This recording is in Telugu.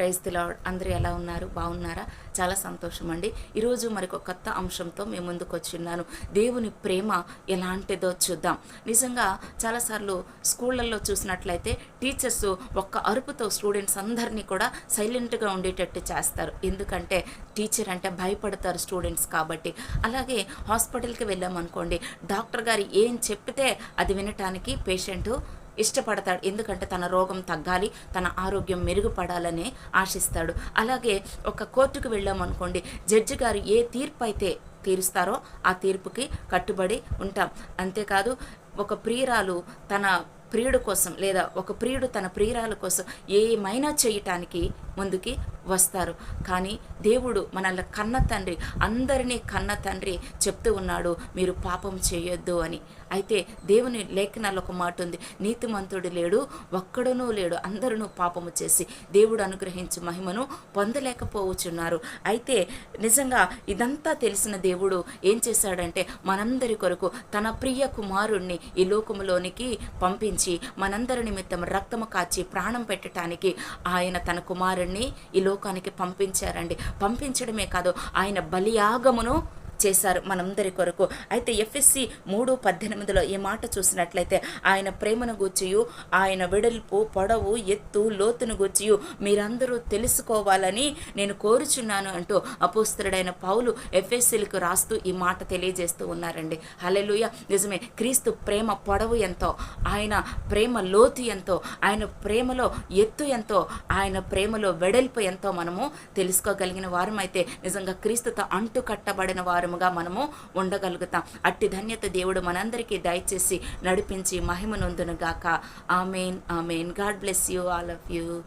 ప్రైజ్తిలో అందరూ ఎలా ఉన్నారు? బాగున్నారా? చాలా సంతోషం అండి ఈరోజు మరొక కొత్త అంశంతో మేము ముందుకు వచ్చిన్నాను దేవుని ప్రేమ ఎలాంటిదో చూద్దాం. నిజంగా చాలాసార్లు స్కూళ్ళల్లో చూసినట్లయితే టీచర్స్ ఒక్క అరుపుతో స్టూడెంట్స్ అందరినీ కూడా సైలెంట్గా ఉండేటట్టు చేస్తారు. ఎందుకంటే టీచర్ అంటే భయపడతారు స్టూడెంట్స్ కాబట్టి. అలాగే హాస్పిటల్కి వెళ్ళామనుకోండి డాక్టర్ గారు ఏం చెప్తే అది వినటానికి పేషెంట్ ఇష్టపడతాడు. ఎందుకంటే తన రోగం తగ్గాలి తన ఆరోగ్యం మెరుగుపడాలని ఆశిస్తాడు. అలాగే ఒక కోర్టుకు వెళ్ళామనుకోండి జడ్జి గారు ఏ తీర్పు అయితే తీరుస్తారో ఆ తీర్పుకి కట్టుబడి ఉంటాం. అంతేకాదు ఒక ప్రియురాలు తన ప్రియుడు కోసం లేదా ఒక ప్రియుడు తన ప్రియురాల కోసం ఏమైనా చేయటానికి ముందుకి వస్తారు. కానీ దేవుడు మనల్ని కన్న తండ్రి అందరినీ కన్న తండ్రి చెప్తూ ఉన్నాడు మీరు పాపం చేయొద్దు అని. అయితే దేవుని లేఖనాలు ఒక మాట ఉంది నీతిమంతుడు లేడు ఒక్కడునూ లేడు అందరూ పాపము చేసి దేవుడు అనుగ్రహించి మహిమను పొందలేకపోవచ్చున్నారు. అయితే నిజంగా ఇదంతా తెలిసిన దేవుడు ఏం చేశాడంటే మనందరి కొరకు తన ప్రియ కుమారుణ్ణి ఈ లోకములోనికి పంపించి మనందరి నిమిత్తం రక్తము కాచి ప్రాణం పెట్టడానికి ఆయన తన కుమారుణ్ణి ఈ లోకానికి పంపించారండి. పంపించడమే కాదు ఆయన బలియాగమును చేశారు మనందరి కొరకు. అయితే ఎఫ్ఎస్సి మూడు పద్దెనిమిదిలో ఈ మాట చూసినట్లయితే ఆయన ప్రేమను గూర్చియు ఆయన వెడల్పు పొడవు ఎత్తు లోతును గూర్చియు మీరందరూ తెలుసుకోవాలని నేను కోరుచున్నాను అంటూ అపోస్తుడైన పౌలు ఎఫ్ఎస్సీలకు రాస్తూ ఈ మాట తెలియజేస్తూ ఉన్నారండి. హలెలుయ నిజమే క్రీస్తు ప్రేమ పొడవు ఎంతో ఆయన ప్రేమ లోతు ఎంతో ఆయన ప్రేమలో ఎత్తు ఎంతో ఆయన ప్రేమలో వెడల్పు ఎంతో మనము తెలుసుకోగలిగిన వారమైతే నిజంగా క్రీస్తుతో అంటు కట్టబడిన వారముగా మనము ఉండగలుగుతాం. అట్టి ధన్యత దేవుడు మనందరికీ దయచేసి నడిపించి మహిమ గాక amen amen. God bless you all of you.